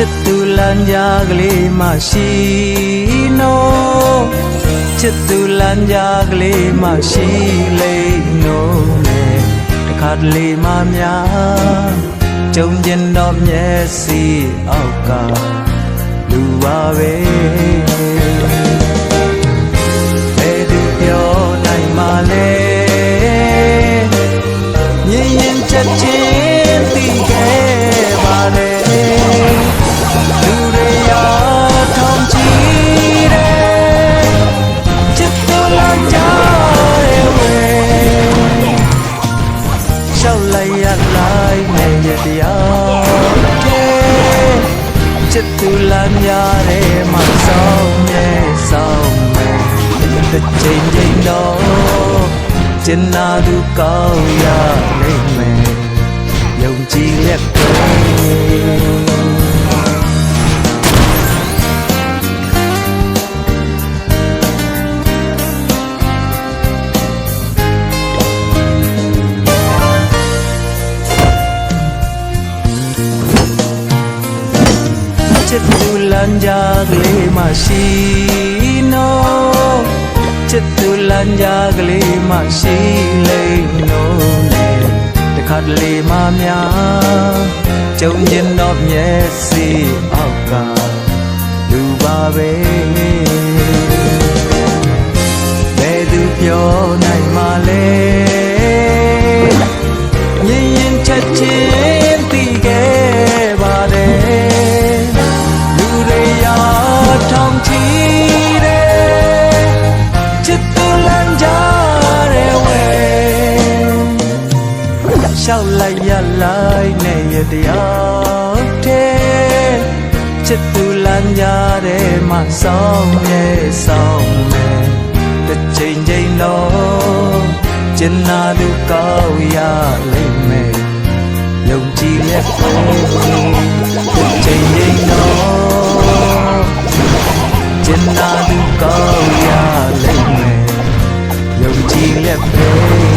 ချစ်သူလမ်းကြားကလေးမရှိနော်ချစ်သူလမ်းကြားကလေးမရှိလိမ့်နော်နဲ့တခါတလေမှများကြုံကျင်တော့မျက်စိအောက်ကလူပါပဲ စ်သူလာများတယ်မဆောင်ရဲ့ဆောင်မယ်တစ်ချိန်ချိန်တော့ကျင်နာသူကောင်းရလိမ့်မယ်ယုံကြည်လက်ပဲ စ်သူလမ်းကြားကလေးမရှိနော်ချစ်သူလမ်းကြားကလေးမရှိလိမ့်နော်နဲ့တခါတလေမှများကြုံကျင်တော့မျက်စိအောက်ကလူပါပဲဘယ်သူပြောနိုင်မှလဲ ရှောက်လိုက်ရလိုက်နဲ့ရတရားတဲ့ချစ်သူလမ်းကြတဲ့မဆောင်ရဲ့ဆောင်မယ်တစ်ချိန်ချိန်တော့ကျင်နာသူကောင်းရလိမ့်မယ်ယုံကြည်လက်ပဲတစ်ချိန်ချိန်တော့ကျင်နာသူကောင်းရလိမ့်မယ်ယုံကြည်လက်ပဲ